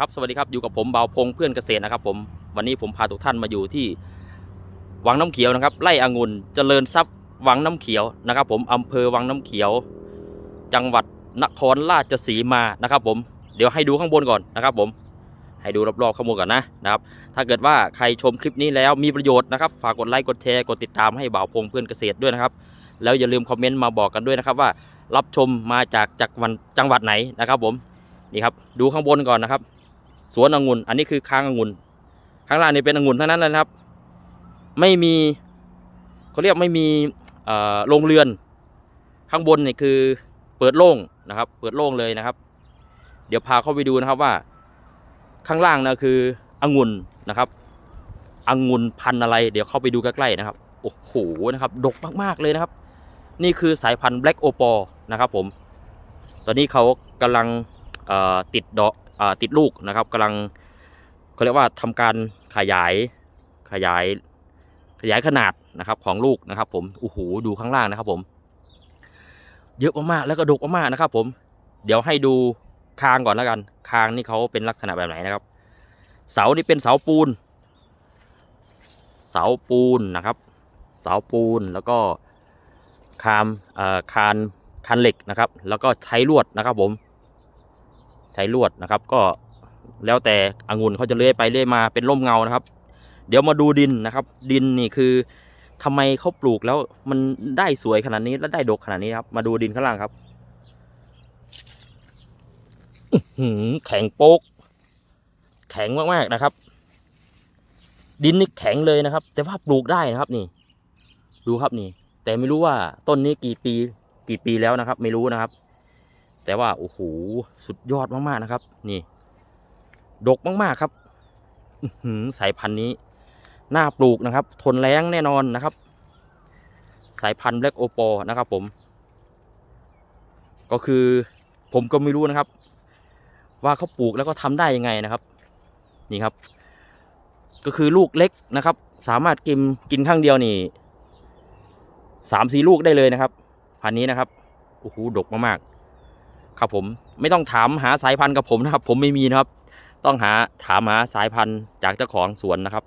ครับสวัสดีครับอยู่กับผมเบาพงเพื่อนเกษตรนะครับผมวันนี้ผมพาทุกท่านมาอยู่ที่วังน้ำเขียวนะครับไร่องุ่นเจริญทรัพย์วังน้ำเขียวนะครับผมอำเภอวังน้ำเขียว จังหวัดนครราชสีมานะครับผมเดี๋ยวให้ดูข้างบนก่อนนะครับผมให้ดูรอบๆข้างบนก่อนนะนะครับถ้าเกิดว่าใครชมคลิปนี้แล้วมีประโยชน์นะครับฝากกดไลค์กดแชร์กดติดตามให้เบาพงเพื่อนเกษตรด้วยนะครับแล้วอย่าลืมคอมเมนต์มาบอกกันด้วยนะครับว่ารับชมมาจากจากวันจังหวัดไหนนะครับผมนี่ครับดูข้างบนก่อนนะครับ สวนองุ่นอันนี้คือค้างองุ่นข้างล่างนี่เป็นองุ่นเทั้งนั้นเลยนะครับ ไม่มีเขาเรียกไม่มีโรงเรือน ข้างบนนี่คือเปิดโล่งนะครับ เปิดโล่งเลยนะครับ เดี๋ยวพาเข้าไปดูนะครับว่า ข้างล่างนะคือองุ่นนะครับองุ่นพันธุ์อะไร เดี๋ยวเข้าไปดูใกล้ๆนะครับโอ้โหนะครับดกมากๆเลยนะครับ นี่คือสายพันธุ์ Black o p a l นะครับผม ตอนนี้เขากำลังติดดอก ติดลูกนะครับกำลังเขาเรียกว่าทำการขยายขยายขยายขนาดนะครับของลูกนะครับ ผมโอ้โหดูข้างล่างนะครับ ผม เยอะมากๆแล้วก็ดกมากๆนะครับ ผม เดี๋ยวให้ดูคางก่อนแล้วกัน คางนี่เขาเป็นลักษณะแบบไหนนะครับ เสานี่เป็นเสาปูน เสาปูนนะครับ เสาปูนแล้วก็คามเอ่อคานคานเหล็กนะครับ แล้วก็ใช้ลวดนะครับ ผม ใช้ลวดนะครับ ก็แล้วแต่องุ่นเขาจะเลื้อยไปเลื้อยมาเป็นร่มเงานะครับ เดี๋ยวมาดูดินนะครับ ดินนี่คือทำไมเขาปลูกแล้วมันได้สวยขนาดนี้และได้ดกขนาดนี้ครับ มาดูดินข้างล่างครับหือแข็งโป๊ก แข็งมากๆนะครับ ดินนี่แข็งเลยนะครับ แต่ว่าปลูกได้นะครับนี่ ดูครับนี่ แต่ไม่รู้ว่าต้นนี้กี่ปี กี่ปีแล้วนะครับ ไม่รู้นะครับ แต่ว่าโอ้โหสุดยอดมากๆนะครับ นี่ ดกมากๆครับหือสายพันธุ์นี้น่าปลูกนะครับ ทนแรงแน่นอนนะครับ สายพันธุ์ Black o p a l นะครับผม ก็คือผมก็ไม่รู้นะครับ ว่าเขาปลูกแล้วก็ทำได้ยังไงนะครับ นี่ครับ ก็คือลูกเล็กนะครับ สามารถกินกินข้างเดียวนี่สามสี่ลูกได้เลยนะครับพันธุ์นี้นะครับโอ้โหดกมากๆ ครับผมไม่ต้องถามหาสายพันธุ์กับผมนะครับ ผมไม่มีนะครับ ต้องหาถามหาสายพันธุ์จากเจ้าของสวนนะครับ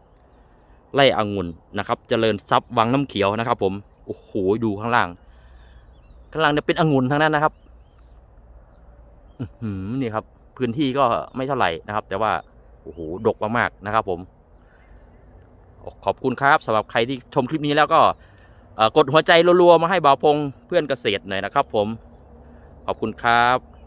ไร่องุ่นนะครับเจริญทรัพย์วังน้ำเขียวนะครับ ผมโอ้โหดูข้างล่าง ข้างล่างเนี่ยเป็นองุ่นทั้งนั้นนะครับอืนี่ครับ พื้นที่ก็ไม่เท่าไหร่นะครับ แต่ว่าโอ้โหดกมากๆนะครับ ผม ขอบคุณครับสำหรับใครที่ชมคลิปนี้แล้วก็กดหัวใจรัวๆมาให้บ่าวพงเพื่อนเกษตรหน่อยนะครับ ผม ขอบคุณครับ